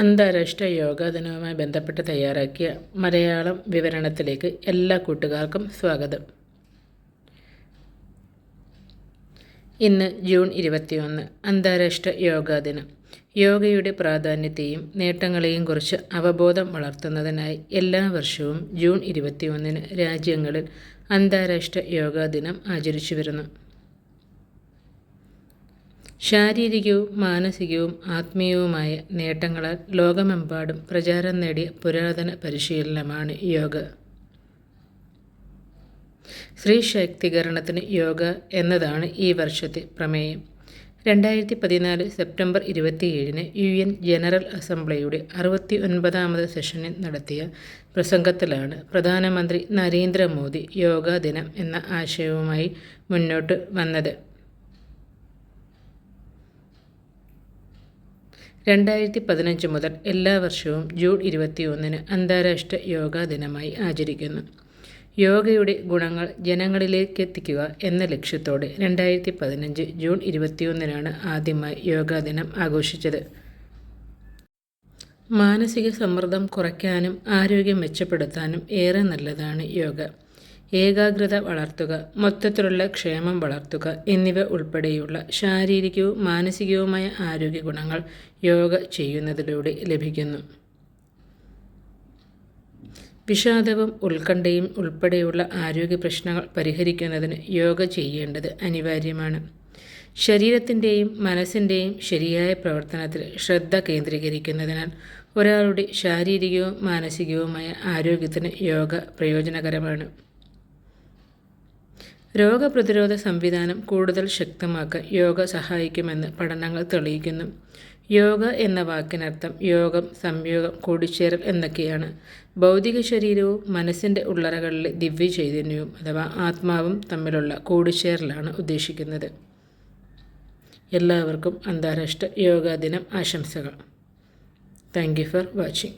അന്താരാഷ്ട്ര യോഗാ ദിനവുമായി ബന്ധപ്പെട്ട് തയ്യാറാക്കിയ മലയാളം വിവരണത്തിലേക്ക് എല്ലാ കൂട്ടുകാർക്കും സ്വാഗതം. ഇന്ന് ജൂൺ ഇരുപത്തിയൊന്ന് അന്താരാഷ്ട്ര യോഗാ ദിനം. യോഗയുടെ പ്രാധാന്യത്തെയും നേട്ടങ്ങളെയും കുറിച്ച് അവബോധം വളർത്തുന്നതിനായി എല്ലാ വർഷവും ജൂൺ ഇരുപത്തിയൊന്നിന് രാജ്യങ്ങളിൽ അന്താരാഷ്ട്ര യോഗാ ദിനം ആചരിച്ചു വരുന്നു. ശാരീരികവും മാനസികവും ആത്മീയവുമായ നേട്ടങ്ങളാൽ ലോകമെമ്പാടും പ്രചാരം നേടിയ പുരാതന പരിശീലനമാണ് യോഗ. സ്ത്രീ ശാക്തീകരണത്തിന് യോഗ എന്നതാണ് ഈ വർഷത്തെ പ്രമേയം. രണ്ടായിരത്തി പതിനാല് സെപ്റ്റംബർ ഇരുപത്തിയേഴിന് യു എൻ ജനറൽ അസംബ്ലിയുടെ അറുപത്തി ഒൻപതാമത് സെഷനിൽ നടത്തിയ പ്രസംഗത്തിലാണ് പ്രധാനമന്ത്രി നരേന്ദ്രമോദി യോഗാ ദിനം എന്ന ആശയവുമായി മുന്നോട്ട് വന്നത്. രണ്ടായിരത്തി പതിനഞ്ച് മുതൽ എല്ലാ വർഷവും ജൂൺ ഇരുപത്തിയൊന്നിന് അന്താരാഷ്ട്ര യോഗാ ദിനമായി ആചരിക്കുന്നു. യോഗയുടെ ഗുണങ്ങൾ ജനങ്ങളിലേക്ക് എത്തിക്കുക എന്ന ലക്ഷ്യത്തോടെ രണ്ടായിരത്തി പതിനഞ്ച് ജൂൺ ഇരുപത്തിയൊന്നിനാണ് ആദ്യമായി യോഗാ ദിനം ആഘോഷിച്ചത്. മാനസിക സമ്മർദ്ദം കുറയ്ക്കാനും ആരോഗ്യം മെച്ചപ്പെടുത്താനും ഏറെ നല്ലതാണ് യോഗ. ഏകാഗ്രത വളർത്തുക മൊത്തത്തിലുള്ള ക്ഷേമം വളർത്തുക എന്നിവ ഉൾപ്പെടെയുള്ള ശാരീരികവും മാനസികവുമായ ആരോഗ്യ ഗുണങ്ങൾ യോഗ ചെയ്യുന്നതിലൂടെ ലഭിക്കുന്നു. വിഷാദവും ഉത്കണ്ഠയും ഉൾപ്പെടെയുള്ള ആരോഗ്യ പ്രശ്നങ്ങൾ പരിഹരിക്കുന്നതിന് യോഗ ചെയ്യേണ്ടത് അനിവാര്യമാണ്. ശരീരത്തിന്റെയും മനസ്സിന്റെയും ശരിയായ പ്രവർത്തനത്തിൽ ശ്രദ്ധ കേന്ദ്രീകരിക്കുന്നതിനാൽ ഒരാളുടെ ശാരീരികവും മാനസികവുമായ ആരോഗ്യത്തിന് യോഗ പ്രയോജനകരമാണ്. രോഗപ്രതിരോധ സംവിധാനം കൂടുതൽ ശക്തമാക്കാൻ യോഗ സഹായിക്കുമെന്ന് പഠനങ്ങൾ തെളിയിക്കുന്നു. യോഗ എന്ന വാക്കിനർത്ഥം യോഗം സംയോഗം കൂടിച്ചേരൽ എന്നൊക്കെയാണ്. ഭൗതിക ശരീരവും മനസ്സിന്റെ ഉള്ളറകളിലെ ദിവ്യ ചൈതന്യവും അഥവാ ആത്മാവും തമ്മിലുള്ള കൂടിച്ചേരലാണ് ഉദ്ദേശിക്കുന്നത്. എല്ലാവർക്കും അന്താരാഷ്ട്ര യോഗാ ദിനം ആശംസകൾ. Thank you for watching